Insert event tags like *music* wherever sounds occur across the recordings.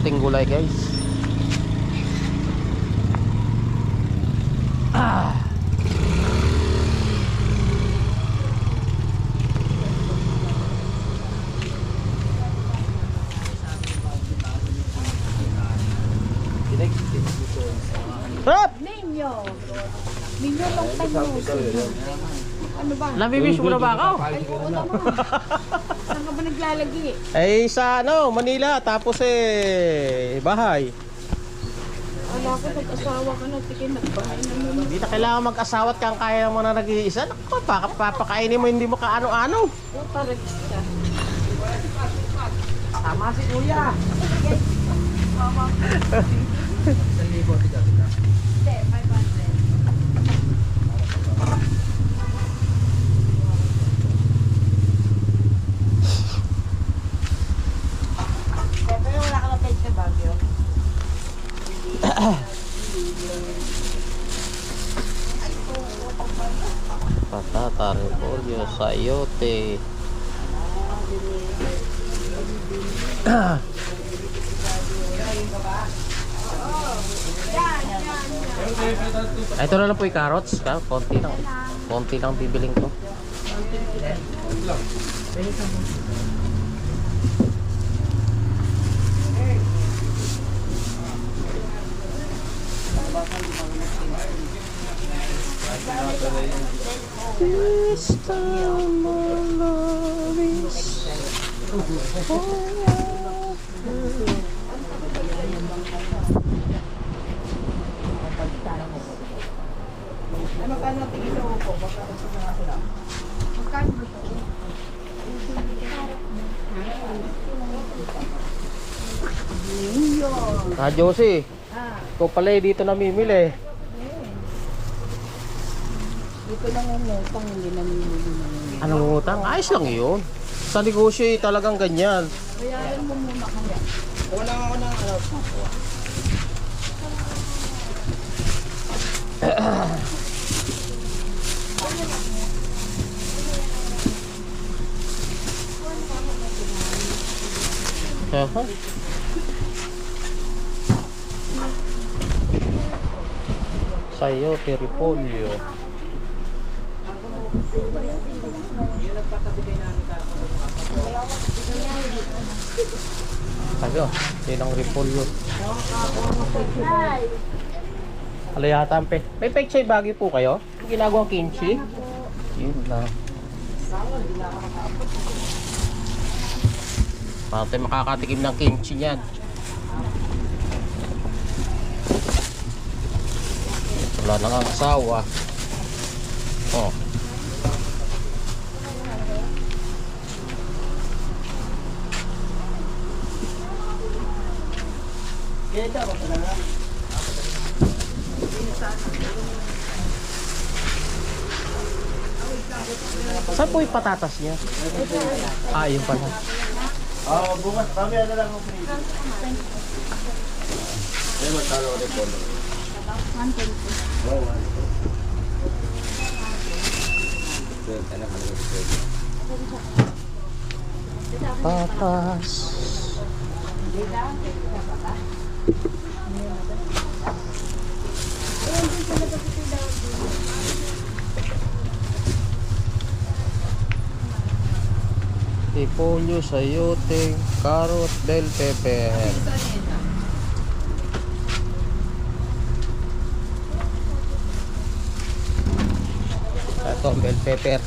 Bibili tayo ng konting gulay guys. Ah. Hop! Ninyo. Ninyo long time mo. Ano ba? Namimiss mo na ba ako? Ay, oo naman. *laughs* Saan ka ba naglalagi? Eh sa ano, Manila tapos eh bahay. Wala ko nag-asawa ka na, tikin na bahay na naman. Hindi na kailangan mag-asawa at kang kaya mo na nag-iisa. Naku, baka papakainin mo hindi mo kaano-ano. O, taragista. Tama si Kuya. Hindi, *laughs* 500. Siyempre, wala ka na sa Baguio. Patata, repolyo, sayote. Ito na lang po yung carrots. Ka, konti lang. Konti lang bibiling ko. This time my love is Ano sa upo? Baka ito na ako lang. Magkano? Ah, Josie. Ah, Ikaw pala eh, dito namimili. Dito lang ang utang, hindi namimili na yun. Anong utang? Ayos lang yun. Sa negosyo eh, talagang ganyan. Bayaran mo muna kami. Wala ako ng ano. Aha. Sayote, repolyo. Ayo, yun ang repolyo. Ano yata ang pe? May pechay bagay po kayo? Ginagawang kimchi? Yun na. Para tayo makakatikim ng kimchi niyan. Wala na nga asawa. Oh. Saan po yung patatas niya? Ah, yun pala. Ah, bukas kami ano lang ang pinili. Ay, magkano ulit po? Oo, one. Pwede na kami pwede. Patas. Repolyo, sayote, carrot, bell pepper. Ito, bell pepper.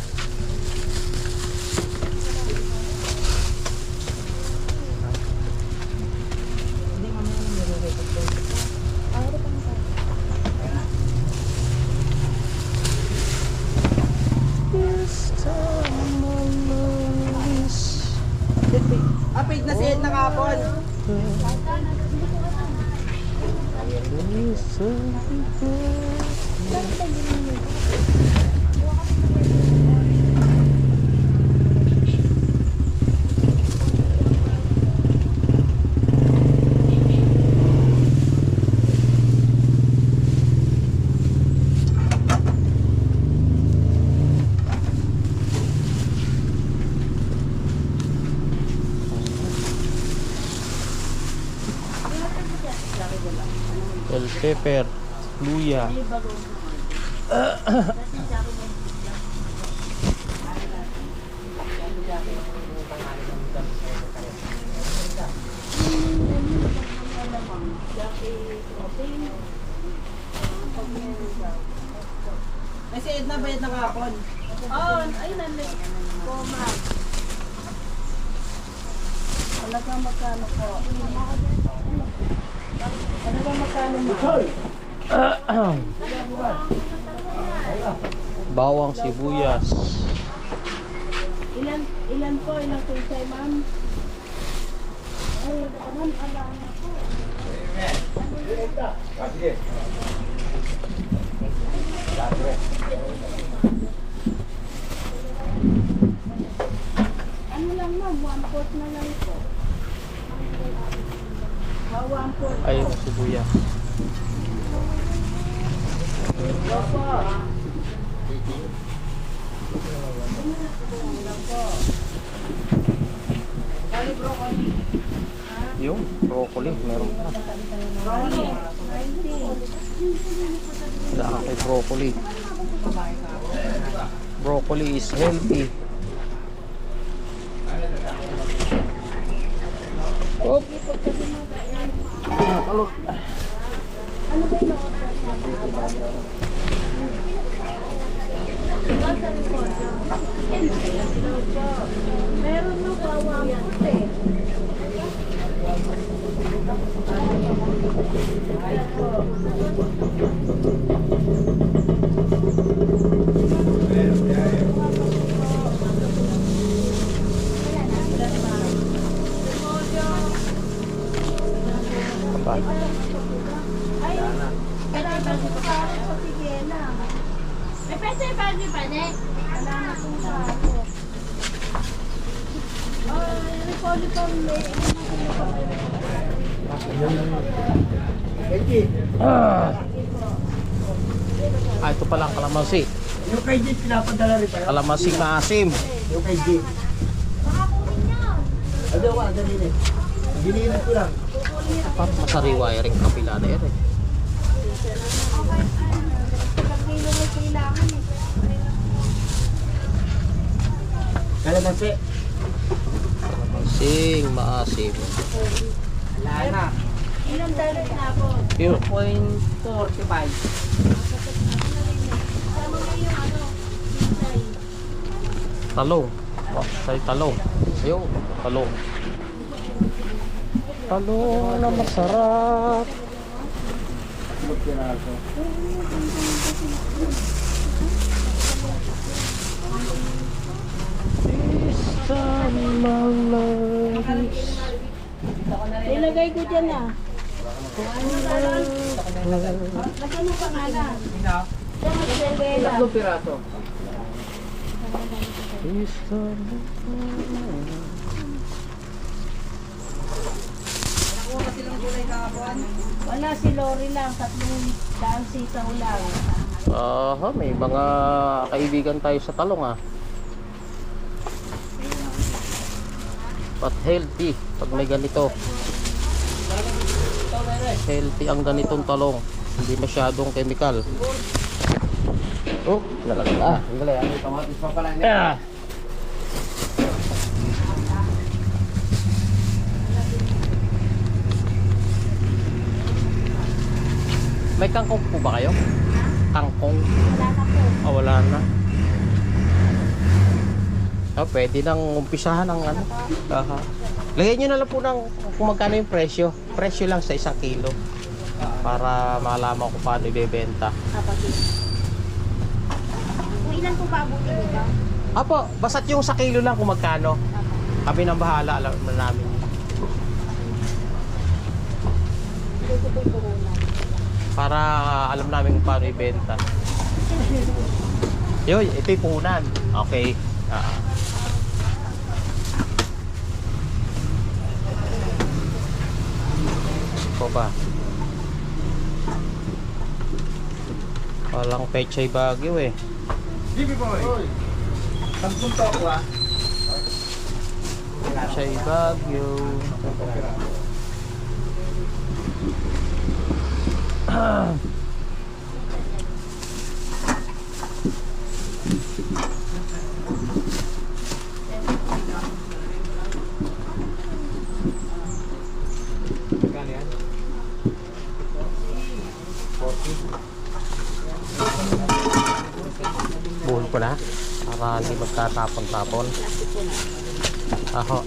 Yes, Ah, paid na si Ed na kapon. Bell pepper, luya. May si Ed na bayad na kapon. Oh, ayun na lang. Koma. Talaga magkano po? Talaga magkano mo? Bawang sibuyas. Ilan, ilan po? Ilang kunsay, ma'am? Ay, ma'am, ala na po. Sige. Ano lang, ma'am? One fourth na lang po. Ah, one fourth Opo. Yung broccoli, meron pa. Wala kay broccoli. Broccoli is healthy. Oop. Kalot. Meron na po, one fourth eh. Pa. Ay, may Ah. Ah, ito pala ang kalamansi. Yung kay G, pinapadala rin tayo. Kalamansi na asim. Yung kay G. Ano ba, dali rin. Giniinit ko lang. Parang masariwa yung kapila na yan eh. nasi. Kalamansi, maasim. Wala na. Ilang dalat na po? Yun. 0.45. Tama na yung ano, kisay. Talong. Oh, say talong. Ayun, talong. Talong na masarap. Isang malalis. Ilagay ko dyan ah. Pangalan. Diyan ang Isabela. Tatlong piraso. Isang Nakuha ka silang gulay kapon. Wala si Lori lang, tatlong daan sitaw lang. Aha, may mga kaibigan tayo sa talong ah. But healthy pag may ganito. Healthy ang ganitong talong. Hindi masyadong chemical. Oh, nalagay ah. Ang galing, yung kamatis pa pala niya. May kangkong po ba kayo? Kangkong? Wala na po. Ah, wala na. Ah, pwede nang umpisahan ng ano. Aha. Lagyan nyo na lang po ng kung magkano yung presyo. Presyo lang sa isang kilo. Para malaman ko paano ibebenta. Kung ilan po pa abutin nito? Apo, basta't yung sa kilo lang kung magkano. Kami nang bahala, alam na namin. Ito po yung corona. Para alam namin kung paano ibenta. Yun, ito yung puhunan. Okay. Ah. Ito ba? Walang pechay bagyo eh. Bibi boy. Sampung toko ah. Pechay bagyo. Magkano yan? Buhol ko na. Para hindi magtatapon-tapon. Aho.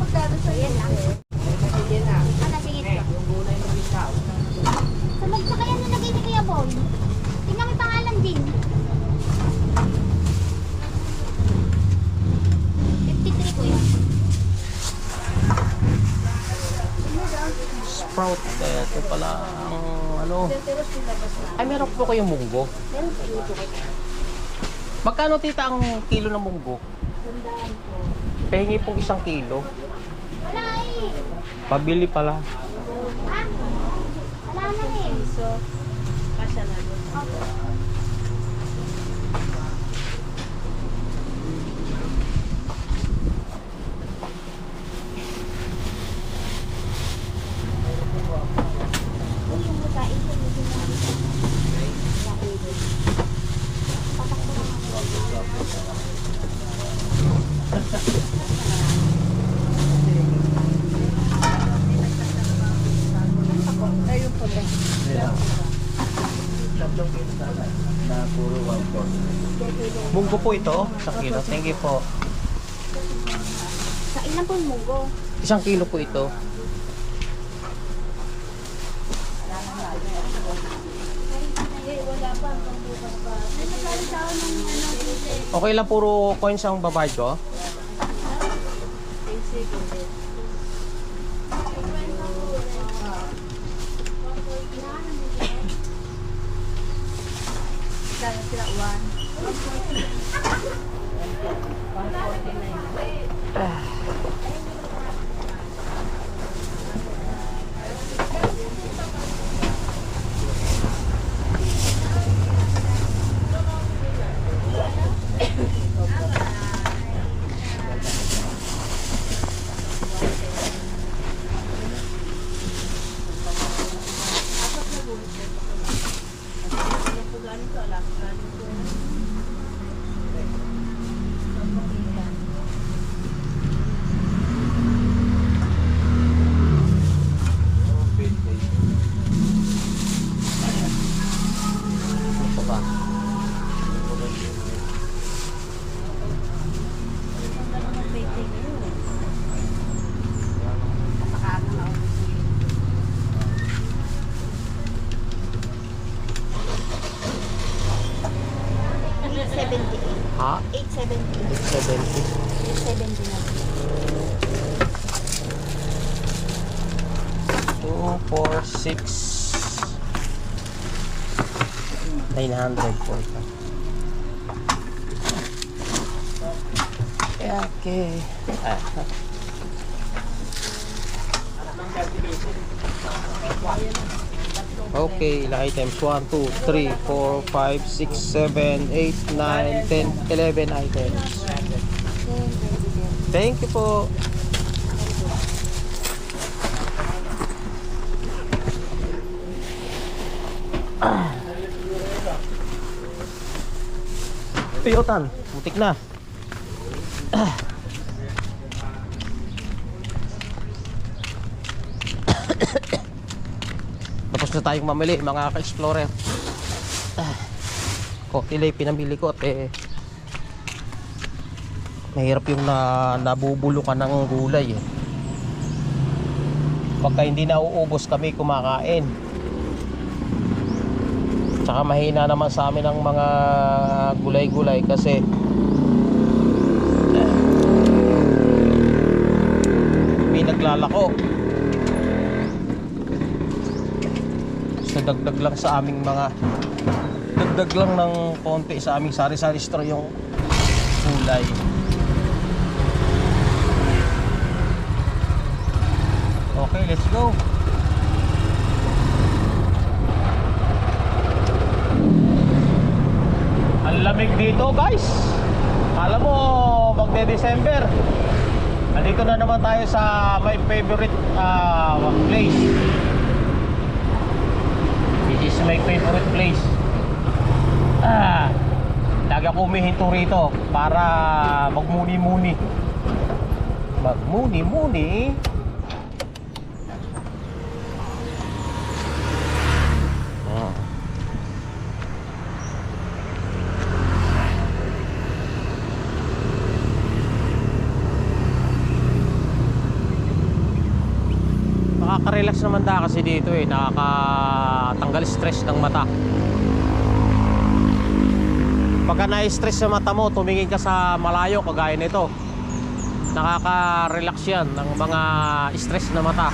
Magkano sa yan lang? Yan na. Ano, sige. Yung gulay ng ikaw. Sa magsakayan na lagay ni Kuya Boy. Tingnan may pangalan din. 53 Kuya. Ito pala ang ano. Ay, meron po kayong munggo. Meron po. Magkano tita ang kilo ng munggo? Tandaan po. Pahingi pong isang kilo. Wala eh. Pabili pala. Ha? Wala na eh. So, kasya na doon. Yung mutain ko, medyo na- Nakaibig. Patakbo na ako. Ayun po ba? Na puro one fourth. Munggo po ito. Isang kilo. Thank you po. Sa ilan po yung munggo? Isang kilo po ito. Okay lang puro coins ang babayad ko. Sila one. 149. Okay. Ah. Okay, ilang items? 1, 2, 3, 4, 5, 6, 7, 8, 9, 10, 11 items. Thank you po. Piyotan, mutik na. *coughs* Tapos na tayong mamili mga ka-explorer. Ah. Coffee lay pinamili ko at eh mahirap yung na, nabubulo ka ng gulay eh. Pagka hindi nauubos kami kumakain. Tsaka mahina naman sa amin ang mga gulay-gulay kasi eh, may naglalako. So dagdag lang sa aming mga dagdag lang ng konti sa aming sari-sari store yung gulay. Okay, let's go. Ang lamig dito, guys. Alam mo, magde-December. Nandito na naman tayo sa my favorite ah, place. This is my favorite place. Ah, lagi ako humihinto rito para magmuni-muni. Magmuni-muni. Nakaka-relax naman da kasi dito eh, nakakatanggal stress ng mata. Pagka na-stress sa mata mo, tumingin ka sa malayo kagaya nito. Nakaka-relax yan ng mga stress na mata.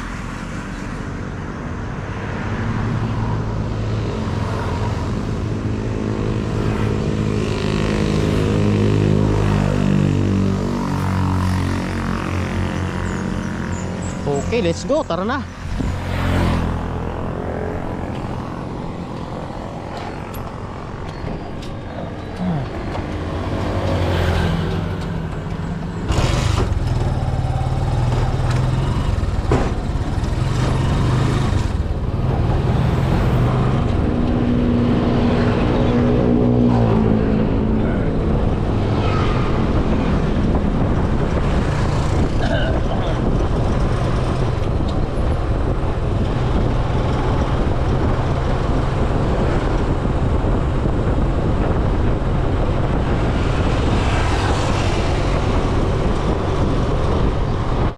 Okay, let's go. Tara na.